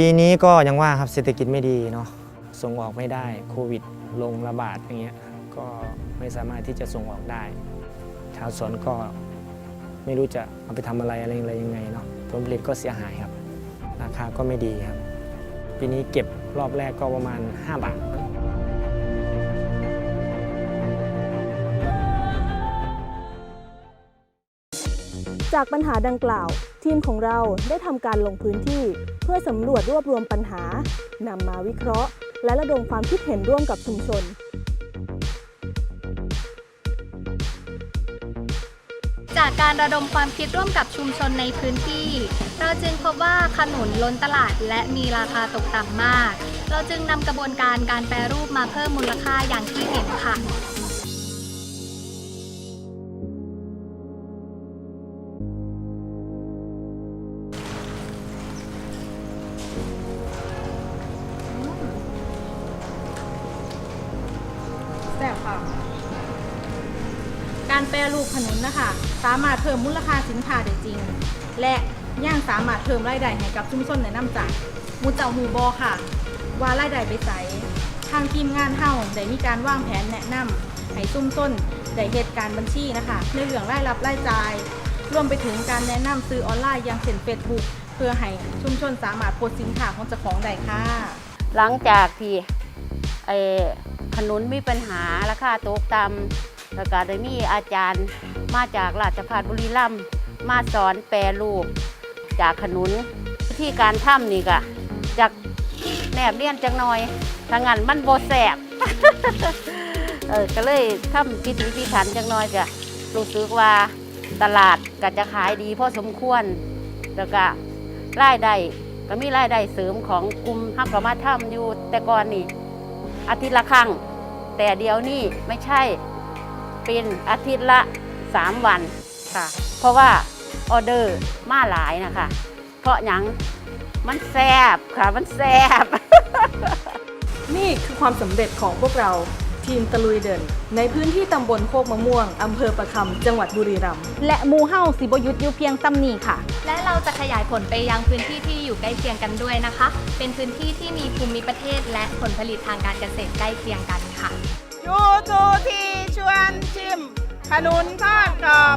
ปีนี้ก็ยังว่าครับเศรษฐกิจไม่ดีเนาะส่งออกไม่ได้โควิดลงระบาดอย่างเงี้ยก็ไม่สามารถที่จะส่งออกได้ ชาวสวนก็ไม่รู้จะเอาไปทำอะไรอะไรอะไรยังไงเนาะผลผลิตก็เสียหายครับ ราคาก็ไม่ดีครับ ปีนี้เก็บรอบแรกก็ประมาณ 5 บาท จากปัญหาดังกล่าว ทีมของเราได้ทำการลงพื้นที่ พื่อสำรวจรวบรวมปัญหานำมาวิเคราะห์ และระดมความคิดเห็นร่วมกับชุมชน จากการระดมความคิดร่วมกับชุมชนในพื้นที่ เราจึงพบว่าขนุนล้นตลาดและมีราคาตกต่ำมาก เราจึงนำกระบวนการการแปรรูปมาเพิ่มมูลค่าอย่างที่เห็นค่ะ ค่ะการแปรรูปขนุนนะคะ สามารถเพิ่มมูลค่าสินค้าได้จริง และยังสามารถเพิ่มรายได้ให้กับชุมชนในน้ำจากมูเจ้าหูบอค่ะ ว่ารายได้ไปใสทางทีมงานเฮาได้มีการวางแผนแนะนำให้ชุมชนได้เหตุการณ์บัญชีนะคะ ในเรื่องรายรับรายจ่ายรวมไปถึงการแนะนำซื้อออนไลน์อย่างเช่นเฟซบุ๊กเพื่อให้ชุมชนสามารถโพสสินค้าของเจ้าของได้ค่ะ หลังจากที่ไอ ขนุนมีปัญหาราคาตกต่ำแล้วก็ได้มีอาจารย์มาจากราชภัฏบุรีรัมย์มาสอนแปรรูปจากขนุนวิธีการทำนี่ก็จากแนบเลี่ยนจังหน่อยถ้างั้นมันโบแสบเออก็เลยทำพิถีพิถันจังหน่อยก็รู้สึกว่าตลาดก็จะขายดีพอสมควร แล้วก็รายได้ก็มีรายได้เสริมของกลุ่มฮักกมาทำอยู่แต่ก่อนนี่ อาทิตย์ละครั้ง แต่เดี๋ยวนี้ไม่ใช่เป็นอาทิตย์ละ 3 วันค่ะ เพราะว่าออเดอร์มาหลายนะคะ เพราะหยังมันแซบค่ะมันแซบ นี่คือความสำเร็จของพวกเรา ทีมตะลุยเดิน ในพื้นที่ตำบลโคกมะม่วง อำเภอประคำ จังหวัดบุรีรัมย์และหมูเฮาสิบยุทธอยู่เพียงซ้ำนี้ค่ะ และเราจะขยายผลไปยังพื้นที่ที่อยู่ใกล้เคียงกันด้วยนะคะ เป็นพื้นที่ที่มีภูมิประเทศและผลผลิตทางการเกษตรใกล้เคียงกันค่ะ ยูทูทีชวนชิม ขนุนทอดกรอบ